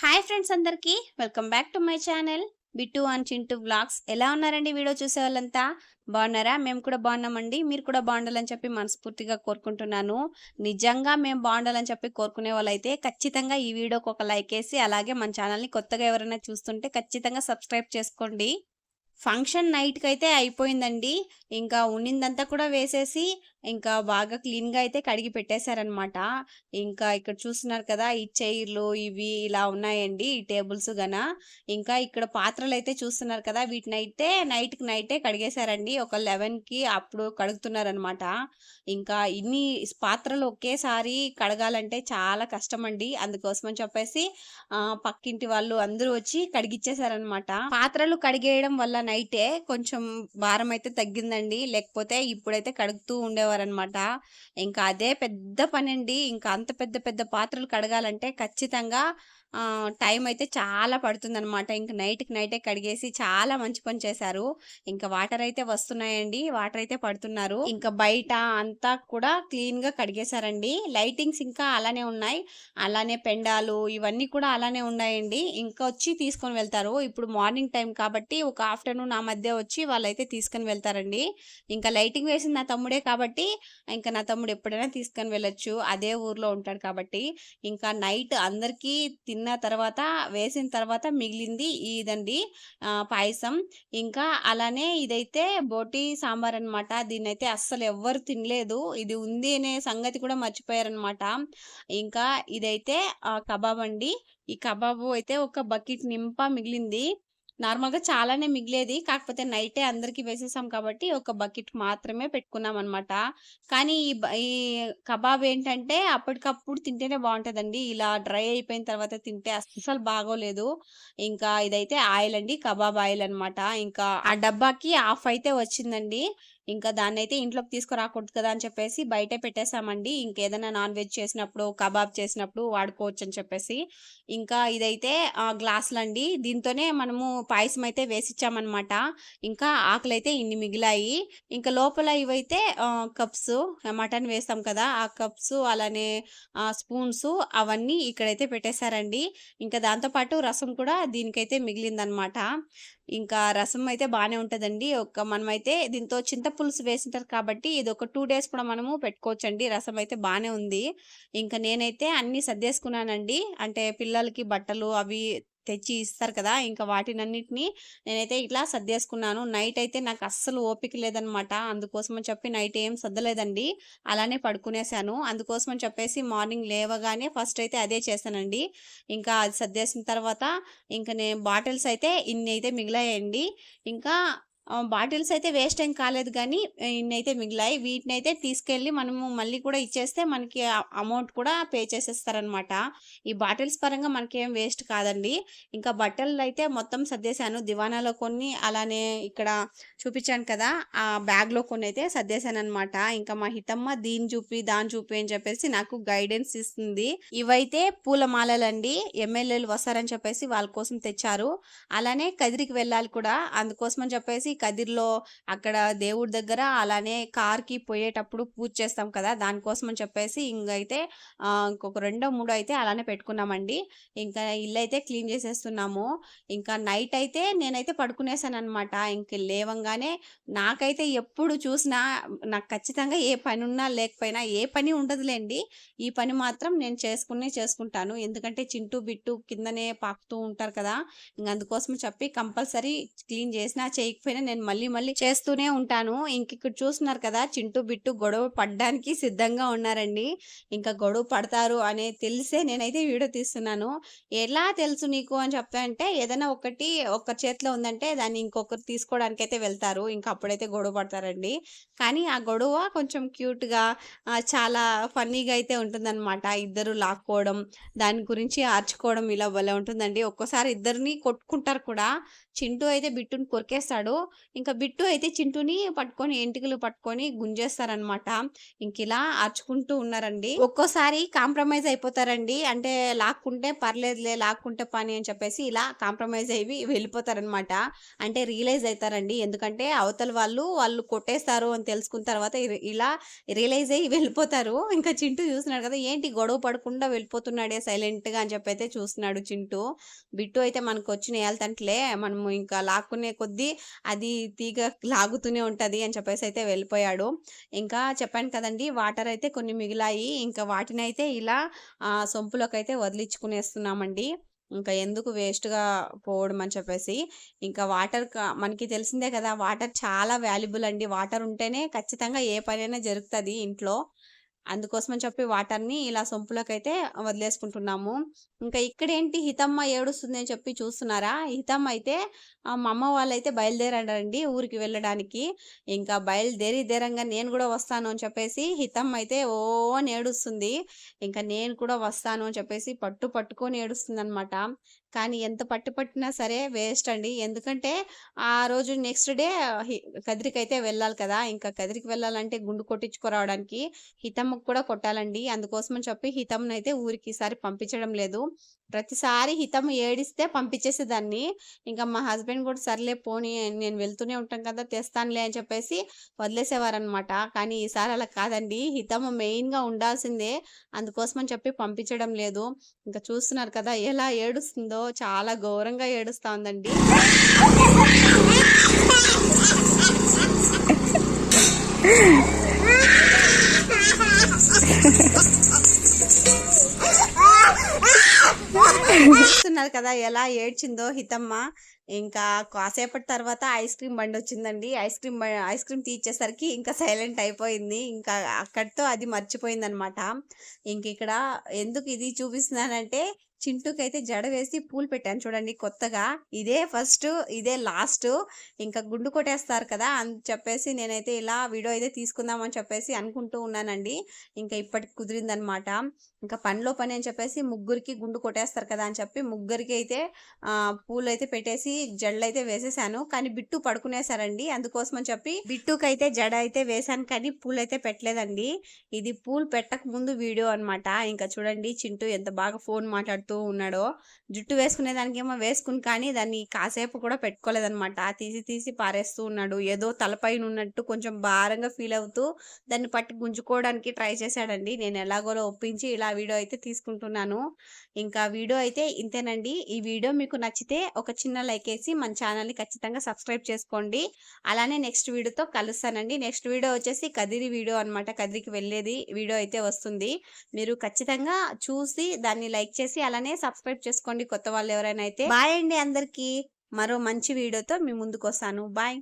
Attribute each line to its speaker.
Speaker 1: Hi friends అందరికీ welcome back to my channel Bittu and Chintu blogs ఎలా ఉన్నారండి video చూసే వాళ్ళంతా బాగున్నారా? మేము కూడా బాగున్నామండి. మీరు కూడా బాగుండాలని చెప్పి మనస్ఫూర్తిగా కోరుకుంటున్నాను. నిజంగా మేము బాగుండాలని చెప్పి కోరుకునే వాళ్ళైతే ఖచ్చితంగా ఈ వీడియోకి ఒక లైక్ వేసి అలాగే మన ఛానల్ని కొత్తగా ఎవరైనా చూస్తుంటే ఖచ్చితంగా సబ్స్క్రైబ్ చేసుకోండి. ఫంక్షన్ నైట్కి అయితే అయిపోయిందండి. ఇంకా ఉన్నిందంతా కూడా వేసేసి ఇంకా బాగా క్లీన్గా అయితే కడిగి పెట్టేశారనమాట. ఇంకా ఇక్కడ చూస్తున్నారు కదా ఈ చైర్లు ఇవి ఇలా ఉన్నాయండి ఈ టేబుల్స్ గన. ఇంకా ఇక్కడ పాత్రలు అయితే చూస్తున్నారు కదా వీటిని అయితే నైట్కి నైటే కడిగేశారండి. ఒక లెవెన్కి అప్పుడు కడుగుతున్నారనమాట. ఇంకా ఇన్ని పాత్రలు ఒకేసారి కడగాలంటే చాలా కష్టం అండి అందుకోసం అని చెప్పేసి ఆ, పక్కింటి వాళ్ళు అందరూ వచ్చి కడిగిచ్చేసారనమాట పాత్రలు కడిగేయడం వల్ల నైటే కొంచెం భారం అయితే తగ్గిందండి. లేకపోతే ఇప్పుడైతే కడుగుతూ ఉండే ఉండేవారనమాట ఇంకా అదే పెద్ద పని అండి ఇంకా అంత పెద్ద పెద్ద పాత్రలు కడగాలంటే ఖచ్చితంగా టైం అయితే చాలా పడుతుందన్నమాట. ఇంకా నైట్కి నైటే కడిగేసి చాలా మంచి పని చేశారు. ఇంకా వాటర్ అయితే వస్తున్నాయండి. వాటర్ అయితే పడుతున్నారు. ఇంకా బయట అంతా కూడా క్లీన్గా కడిగేశారండి. లైటింగ్స్ ఇంకా అలానే ఉన్నాయి. అలానే పెండాలు ఇవన్నీ కూడా అలానే ఉన్నాయండి. ఇంకా వచ్చి తీసుకొని వెళ్తారు. ఇప్పుడు మార్నింగ్ టైం కాబట్టి ఒక ఆఫ్టర్నూన్ ఆ మధ్య వచ్చి వాళ్ళైతే తీసుకొని వెళ్తారండి. ఇంకా లైటింగ్ వేసింది నా తమ్ముడే కాబట్టి ఇంకా నా తమ్ముడు ఎప్పుడైనా తీసుకొని వెళ్ళొచ్చు. అదే ఊర్లో ఉంటాడు కాబట్టి ఇంకా నైట్ అందరికీ తిన్న తర్వాత వేసిన తర్వాత మిగిలింది ఇదండి పాయసం. ఇంకా అలానే ఇదైతే బోటి సాంబార్ అనమాట దీన్ని అయితే అస్సలు ఎవ్వరు తినలేదు. ఇది ఉంది అనే సంగతి కూడా మర్చిపోయారనమాట ఇంకా ఇదైతే కబాబ్ అండి. ఈ కబాబు అయితే ఒక బకెట్ నింప మిగిలింది. నార్మల్గా చాలానే మిగిలేది. కాకపోతే నైటే అందరికీ వేసేసాం కాబట్టి ఒక బకెట్ మాత్రమే పెట్టుకున్నాం అనమాట కానీ ఈ బ- ఈ కబాబ్ ఏంటంటే అప్పటికప్పుడు తింటేనే బాగుంటుందండి. ఇలా డ్రై అయిపోయిన తర్వాత తింటే అస్సలు బాగోలేదు. ఇంకా ఇదైతే ఆయిల్ అండి కబాబ్ ఆయిల్ అనమాట ఇంకా ఆ డబ్బాకి ఆఫ్ అయితే వచ్చిందండి. ఇంకా దాన్ని అయితే ఇంట్లోకి తీసుకురాకూడదు కదా అని చెప్పేసి బయటే పెట్టేశామండి. ఇంకేదైనా నాన్ వెజ్ చేసినప్పుడు కబాబ్ చేసినప్పుడు వాడుకోవచ్చు అని చెప్పేసి. ఇంకా ఇదైతే ఆ, గ్లాసులు అండి దీంతోనే మనము పాయసం అయితే వేసిచ్చామన్నమాట. ఇంకా ఆకులు అయితే ఇన్ని మిగిలాయి. ఇంకా లోపల ఇవైతే కప్స్ మటన్ వేస్తాం కదా ఆ కప్స్ అలానే స్పూన్స్ అవన్నీ ఇక్కడైతే పెట్టేశారండి. ఇంకా దాంతోపాటు రసం కూడా దీనికైతే మిగిలిందనమాట ఇంకా రసం అయితే బాగానే ఉంటుందండి. ఒక మనమైతే దీంతో చింతపులుసు వేసింటారు కాబట్టి ఇది ఒక టూ డేస్ కూడా మనము పెట్టుకోవచ్చండి. రసం అయితే బాగానే ఉంది. ఇంకా నేనైతే అన్ని సర్దేసుకున్నానండి. అంటే పిల్లలకి బట్టలు అవి తెచ్చి ఇస్తారు కదా! ఇంకా వాటినన్నిటిని నేనైతే ఇట్లా సర్దేసుకున్నాను. నైట్ అయితే నాకు అస్సలు ఓపిక లేదనమాట. అందుకోసమని చెప్పి నైట్ ఏం సర్దలేదండి. అలానే పడుకునేసాను. అందుకోసమని చెప్పేసి మార్నింగ్ లేవగానే ఫస్ట్ అయితే అదే చేశానండి. ఇంకా అది సర్దేసిన తర్వాత ఇంకా నేను బాటిల్స్ అయితే ఇన్ని అయితే మిగిలాయండి. ఇంకా బాటిల్స్ అయితే వేస్ట్ ఏం కాలేదు కానీ ఇన్నైతే మిగిలాయి. వీటిని అయితే తీసుకెళ్ళి మనము మళ్ళీ కూడా ఇచ్చేస్తే మనకి అమౌంట్ కూడా పే చేసేస్తారనమాట ఈ బాటిల్స్ పరంగా మనకి ఏం వేస్ట్ కాదండి. ఇంకా బట్టలు అయితే మొత్తం సర్దేశాను. దివానాలో కొన్ని అలానే ఇక్కడ చూపించాను కదా ఆ బ్యాగ్లో కొన్ని అయితే సర్దేశాను అనమాట ఇంకా మా హితమ్మ దీని చూపి దాని చూపి అని చెప్పేసి నాకు గైడెన్స్ ఇస్తుంది. ఇవైతే పూల మాలలండి ఎమ్మెల్యేలు వస్తారని చెప్పేసి వాళ్ళ కోసం తెచ్చారు. అలానే కదిరికి వెళ్ళాలి కూడా. అందుకోసం అని చెప్పేసి కదిర్లో అక్కడ దేవుడి దగ్గర అలానే కార్కి పోయేటప్పుడు పూజ చేస్తాం కదా! దానికోసం అని చెప్పేసి ఇంకైతే ఇంకొక రెండో మూడో అయితే అలానే పెట్టుకున్నామండి. ఇంకా ఇల్లు అయితే క్లీన్ చేసేస్తున్నాము. ఇంకా నైట్ అయితే నేనైతే పడుకునేసాను అనమాట ఇంక లేవంగానే నాకైతే ఎప్పుడు చూసినా నాకు ఖచ్చితంగా ఏ పని ఉన్నా లేకపోయినా ఏ పని ఉండదులేండి. ఈ పని మాత్రం నేను చేసుకునే చేసుకుంటాను. ఎందుకంటే చింటూ బిట్టు కిందనే పాకుతూ ఉంటారు కదా! ఇంక అందుకోసం చెప్పి కంపల్సరీ క్లీన్ చేసినా చేయకపోయినా నేను మళ్ళీ మళ్ళీ చేస్తూనే ఉంటాను. ఇంక ఇక్కడ చూస్తున్నారు కదా చింటూ బిట్టు గొడవ పడ్డానికి సిద్ధంగా ఉన్నారండి. ఇంకా గొడవ పడతారు అనే తెలిసే నేనైతే వీడియో తీస్తున్నాను. ఎలా తెలుసు నీకు అని చెప్తానంటే ఏదైనా ఒకటి ఒక చేతిలో ఉందంటే దాన్ని ఇంకొకరు తీసుకోవడానికి అయితే వెళ్తారు. ఇంకా అప్పుడైతే గొడవ పడతారండి. కానీ ఆ గొడవ కొంచెం క్యూట్గా చాలా ఫన్నీగా అయితే ఉంటుందన్నమాట. ఇద్దరు లాక్కోవడం దాని గురించి ఆర్చుకోవడం ఇలా భలే ఉంటుందండి. ఒక్కోసారి ఇద్దరిని కొట్టుకుంటారు కూడా. చింటూ అయితే బిట్టుని కొరికేస్తాడు. ఇంకా బిట్టు అయితే చింటూని పట్టుకొని ఎంటికలు పట్టుకొని గుంజేస్తారనమాట ఇంక ఇలా అరుచుకుంటూ ఉన్నారండి. ఒక్కోసారి కాంప్రమైజ్ అయిపోతారండి. అంటే లాక్కుంటే పర్లేదులే లాక్కుంటే పని అని చెప్పేసి ఇలా కాంప్రమైజ్ అయ్యి వెళ్ళిపోతారనమాట అంటే రియలైజ్ అవుతారండి ఎందుకంటే అవతల వాళ్ళు వాళ్ళు కొట్టేస్తారు అని తెలుసుకున్న తర్వాత ఇలా రియలైజ్ అయ్యి వెళ్ళిపోతారు. ఇంకా చింటూ చూస్తున్నాడు కదా ఏంటి గొడవ పడకుండా వెళ్ళిపోతున్నాడే సైలెంట్గా అని చెప్పి అయితే చూస్తున్నాడు చింటూ. బిట్టు అయితే మనకు వచ్చిన వెళ్తంటలే మనము ఇంకా లాక్కునే కొద్దీ అది అది తీగ లాగుతూనే ఉంటుంది అని చెప్పేసి అయితే వెళ్ళిపోయాడు. ఇంకా చెప్పాను కదండి వాటర్ అయితే కొన్ని మిగిలాయి. ఇంకా వాటిని అయితే ఇలా సొంపులోకి అయితే వదిలించుకునేస్తున్నామండి. ఇంకా ఎందుకు వేస్ట్గా పోవడం అని చెప్పేసి. ఇంకా వాటర్ మనకి తెలిసిందే కదా వాటర్ చాలా వాల్యుబుల్ అండి. వాటర్ ఉంటేనే ఖచ్చితంగా ఏ పనైనా జరుగుతుంది ఇంట్లో. అందుకోసమని చెప్పి వాటర్ని ఇలా సొంపులోకి అయితే వదిలేసుకుంటున్నాము. ఇంకా ఇక్కడేంటి హితమ్మ ఏడుస్తుంది అని చెప్పి చూస్తున్నారా? హితమ్మ అయితే మా అమ్మ వాళ్ళైతే బయలుదేరారండి ఊరికి వెళ్ళడానికి. ఇంకా బయలుదేరి దేరంగా నేను కూడా వస్తాను అని చెప్పేసి హితమ్మ అయితే ఓ నేడుస్తుంది ఇంకా నేను కూడా వస్తాను అని చెప్పేసి పట్టు పట్టుకొని ఏడుస్తుంది అనమాట కానీ ఎంత పట్టు పట్టినా సరే వేస్ట్ అండి. ఎందుకంటే ఆ రోజు నెక్స్ట్ డే కదిరికి అయితే వెళ్ళాలి కదా! ఇంకా కదిరికి వెళ్ళాలంటే గుండు కొట్టించుకురావడానికి హితమ్మకు కూడా కొట్టాలండి. అందుకోసం అని చెప్పి హితమ్ని అయితే ఊరికి ఈసారి పంపించడం లేదు. ప్రతిసారి హితం ఏడిస్తే పంపించేసేదాన్ని ఇంకా మా హస్బెండ్ కూడా సర్లే పోనీ నేను వెళ్తూనే ఉంటాం కదా తెస్తానులే అని చెప్పేసి వదిలేసేవారనమాట కానీ ఈసారి అలా కాదండి. హితం మెయిన్గా ఉండాల్సిందే. అందుకోసమని చెప్పి పంపించడం లేదు. ఇంకా చూస్తున్నారు కదా ఎలా ఏడుస్తుందో. చాలా ఘోరంగా ఏడుస్తా ఉందండి చూస్తున్నారు కదా ఎలా ఏడ్చిందో హితమ్మ. ఇంకా కాసేపటి తర్వాత ఐస్ క్రీమ్ బండి వచ్చిందండి. ఐస్ క్రీమ్ ఐస్ క్రీమ్ తీర్చేసరికి ఇంకా సైలెంట్ అయిపోయింది. ఇంకా అక్కడితో అది మర్చిపోయింది అనమాట ఇంక ఇక్కడ ఎందుకు ఇది చూపిస్తున్నానంటే చింటూకైతే జడ వేసి పూలు పెట్టాను చూడండి కొత్తగా. ఇదే ఫస్ట్ ఇదే లాస్ట్. ఇంకా గుండు కొట్టేస్తారు కదా అని చెప్పేసి నేనైతే ఇలా వీడియో అయితే తీసుకుందామని చెప్పేసి అనుకుంటూ ఉన్నానండి. ఇంకా ఇప్పటికి కుదిరిందనమాట ఇంకా పనిలో పని అని చెప్పేసి ముగ్గురికి గుండు కొట్టేస్తారు కదా అని చెప్పి ముగ్గురికి అయితే పూలు అయితే పెట్టేసి జడలు అయితే వేసేసాను. కానీ బిట్టు పడుకునేసారండి. అందుకోసం అని చెప్పి బిట్టుకైతే జడ అయితే వేసాను కానీ పూలు అయితే పెట్టలేదండి. ఇది పూలు పెట్టక ముందు వీడియో అన్నమాట. ఇంకా చూడండి చింటూ ఎంత బాగా ఫోన్ మాట్లాడుతూ ఉన్నాడో జుట్టు వేసుకునే దానికేమో వేసుకుని కానీ దాన్ని కాసేపు కూడా పెట్టుకోలేదనమాట తీసి తీసి పారేస్తూ ఉన్నాడు. ఏదో తలపైన ఉన్నట్టు కొంచెం భారంగా ఫీల్ అవుతూ దాన్ని పట్టి గుంజుకోవడానికి ట్రై చేశాడండి. నేను ఎలాగోలో ఒప్పించి ఇలా వీడియో అయితే తీసుకుంటున్నాను. ఇంకా వీడియో అయితే ఇంతేనండి. ఈ వీడియో మీకు నచ్చితే ఒక చిన్న లైక్ వేసి మన ఛానల్ని ఖచ్చితంగా సబ్స్క్రైబ్ చేసుకోండి. అలానే నెక్స్ట్ వీడియోతో కలుస్తానండి. నెక్స్ట్ వీడియో వచ్చేసి కదిరి వీడియో అన్నమాట. కదిరికి వెళ్ళేది వీడియో అయితే వస్తుంది. మీరు ఖచ్చితంగా చూసి దాన్ని లైక్ చేసి అలానే సబ్స్క్రైబ్ చేసుకోండి కొత్త వాళ్ళు ఎవరైనా అయితే. బాయ్ అండి అందరికీ. మరో మంచి వీడియోతో మీ ముందుకు వస్తాను బాయ్.